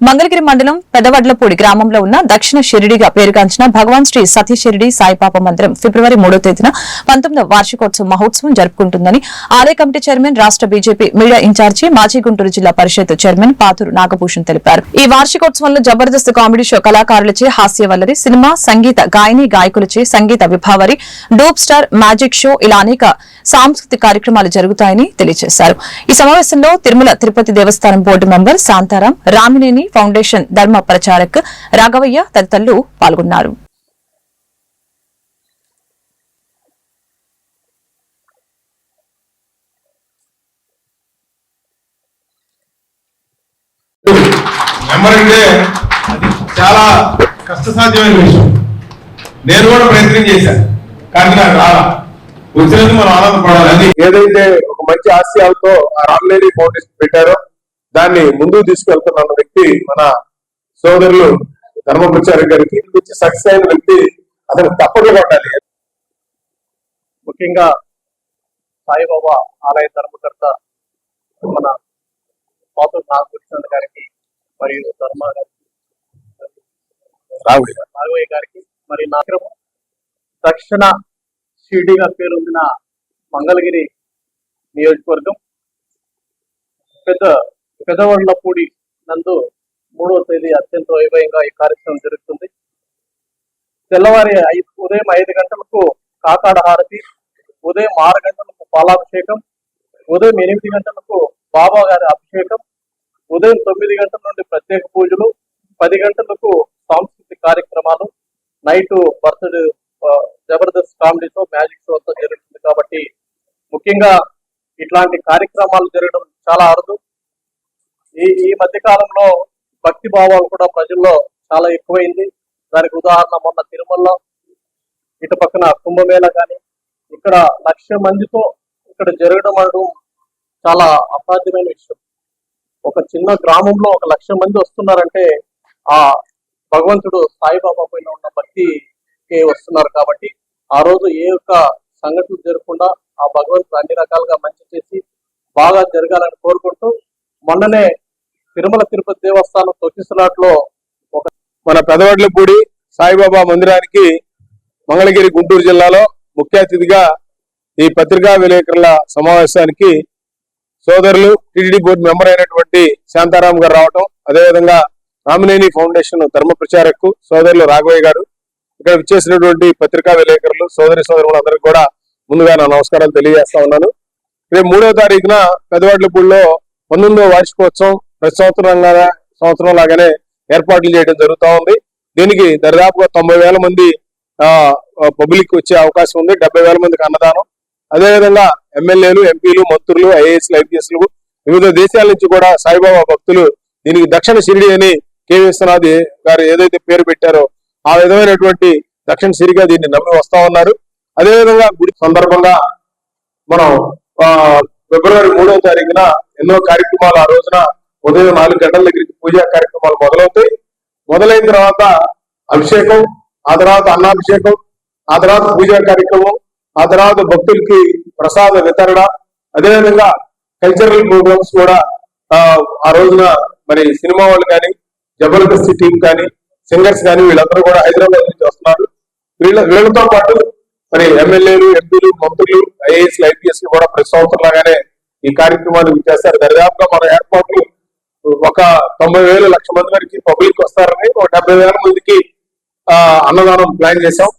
మంగళగిరి మండలం పెదవడ్లపూడి గ్రామంలో ఉన్న దక్షిణ షిరిడిగా పేరుగాంచిన భగవాన్ శ్రీ సతీ షిరిడి సాయిపాప మందిరం ఫిబ్రవరి మూడో తేదీన పంతొమ్మిదవ వార్షికోత్సవ మహోత్సవం జరుపుకుంటుందని ఆలయ కమిటీ చైర్మన్ రాష్ట బీజేపీ మీడియా ఇన్ఛార్జి మాజీ గుంటూరు జిల్లా పరిషత్ చైర్మన్ పాతూరు నాగభూషణ్ తెలిపారు. ఈ వార్షికోత్సవంలో జబర్దస్త్ కామెడీ షో కళాకారులచే హాస్యవల్లరి సినిమా సంగీత గాయని గాయకులచే సంగీత విభావరి డూప్ స్టార్ మ్యాజిక్ షో ఇలా అనేక సాంస్కృతిక కార్యక్రమాలు జరుగుతాయని తెలియజేశారు. ఈ సమావేశంలో తిరుమల తిరుపతి దేవస్థానం board member Shantaram Ramineni foundation ధర్మ ప్రచారక్ రాఘవయ్య తదితరులు పాల్గొన్నారు. మెంబర్ అంటే అది చాలా కష్టసాధ్యమైన విషయం. నేను కూడా ప్రయత్నం చేశాను కానీ నాకు రాలా. వచ్చినందుకు మనం ఆనందపడాలి. అది ఏదైతే ఒక మంచి ఆశయాలతో ఆ రామ్లేడీ ఫౌండేషన్ పెట్టారో దాన్ని ముందుకు తీసుకెళ్తున్న వ్యక్తి మన సోదరులు ధర్మప్రచారి గారికి మంచి సక్సెస్ అయిన వ్యక్తి అతను తప్పక కొట్టాలి. ముఖ్యంగా సాయిబాబా ఆలయ ధర్మకర్త మన పాతూరు నాగకృష్ణ గారికి మరియు ధర్మ గారికి రావుడి రాఘవయ్య గారికి మరి నగరము దక్షిణ షిరిడిగా పేరొందిన మంగళగిరి నియోజకవర్గం. పెద్ద పెదవళ్ళపూడి నందు మూడవ తేదీ అత్యంత వైభవంగా ఈ కార్యక్రమం జరుగుతుంది. తెల్లవారి ఐదు ఉదయం ఐదు గంటలకు కాకాడ హారతి ఉదయం ఆరు గంటలకు పాలాభిషేకం ఉదయం ఎనిమిది గంటలకు బాబా గారి అభిషేకం ఉదయం తొమ్మిది గంటల నుండి ప్రత్యేక పూజలు పది గంటలకు సాంస్కృతిక కార్యక్రమాలు నైట్ బర్త్డే జబర్దస్త్ కామెడీతో మ్యాజిక్ షోతో జరుగుతుంది కాబట్టి ముఖ్యంగా ఇట్లాంటి కార్యక్రమాలు జరగడం చాలా అరుదు. ఈ ఈ మధ్య కాలంలో భక్తి భావాలు కూడా ప్రజల్లో చాలా ఎక్కువైంది. దానికి ఉదాహరణ మొన్న తిరుమలలో ఇటు పక్కన కుంభమేళ కానీ ఇక్కడ లక్ష మందితో ఇక్కడ జరగడం అనడం చాలా అసాధ్యమైన విషయం. ఒక చిన్న గ్రామంలో ఒక లక్ష మంది వస్తున్నారంటే ఆ భగవంతుడు సాయిబాబా పైన ఉన్న భక్తికి వస్తున్నారు కాబట్టి ఆ రోజు ఏ ఒక్క సంఘటనలు జరగకుండా ఆ భగవంతుడు అన్ని రకాలుగా మంచి చేసి బాగా జరగాలని కోరుకుంటూ మొన్ననే తిరుమల తిరుపతి దేవస్థానం తొక్కిసలాట్లో మన పెదవడ్లపూడి సాయిబాబా మందిరానికి మంగళగిరి గుంటూరు జిల్లాలో ముఖ్య అతిథిగా ఈ పత్రికా విలేకరుల సమావేశానికి సోదరులు టీడీ బోర్డు మెంబర్ అయినటువంటి శాంతారాం గారు రావటం అదేవిధంగా రామినేని ఫౌండేషన్ ధర్మ ప్రచారకు సోదరులు రాఘవయ్య గారు ఇక్కడ విచ్చేసినటువంటి పత్రికా విలేకరులు సోదరి సోదరులు అందరికీ కూడా ముందుగా నా నమస్కారాలు తెలియజేస్తా ఉన్నాను. రేపు మూడో తారీఖున పెదవాడ్లపూడిలో పంతొమ్మిదవ వార్షికోత్సవం ప్రతి సంవత్సరం సంవత్సరం లాగానే ఏర్పాట్లు చేయడం జరుగుతూ ఉంది. దీనికి దరిదాపుగా తొంభై వేల మంది పబ్లిక్ వచ్చే అవకాశం ఉంది. డెబ్బై వేల మందికి అన్నదానం. అదేవిధంగా ఎమ్మెల్యేలు ఎంపీలు మంత్రులు ఐఏఎస్లు ఐపీఎస్లు వివిధ దేశాల నుంచి కూడా సాయిబాబా భక్తులు దీనికి దక్షిణ షిరిడి అని కె విశ్వనాథ్ గారు ఏదైతే పేరు పెట్టారో ఆ విధమైనటువంటి దక్షిణ షిరిగా దీన్ని నమ్మి వస్తా ఉన్నారు. అదేవిధంగా గుడి సందర్భంగా మనం ఆ, ఫిబ్రవరి మూడవ తారీఖున ఎన్నో కార్యక్రమాలు ఆ రోజున ఉదయం నాలుగు గంటల దగ్గరికి పూజా కార్యక్రమాలు మొదలవుతాయి. మొదలైన తర్వాత అభిషేకం ఆ తర్వాత అన్నాభిషేకం ఆ తర్వాత పూజా కార్యక్రమం ఆ తర్వాత భక్తులకి ప్రసాద వితరణ అదేవిధంగా కల్చరల్ ప్రోగ్రామ్స్ కూడా ఆ రోజున మరి సినిమా వాళ్ళు కానీ జబర్దస్త్ టీం కానీ సింగర్స్ కానీ వీళ్ళందరూ కూడా హైదరాబాద్ నుంచి వస్తున్నారు. వీళ్ళ వీళ్ళతో పాటు మరి ఎమ్మెల్యేలు ఎంపీలు మంత్రులు ఐఏఎస్ ఐపీఎస్ కూడా ప్రతి సంవత్సరం లాగానే ఈ కార్యక్రమాన్ని చేస్తారు. దరిదాపుగా మన ఏర్పాట్లు ఒక తొంభై వేలు లక్ష మంది వరకు పబ్లిక్ వస్తారని ఒక డెబ్బై వేల మందికి అన్నదానం ప్లాన్ చేశాం.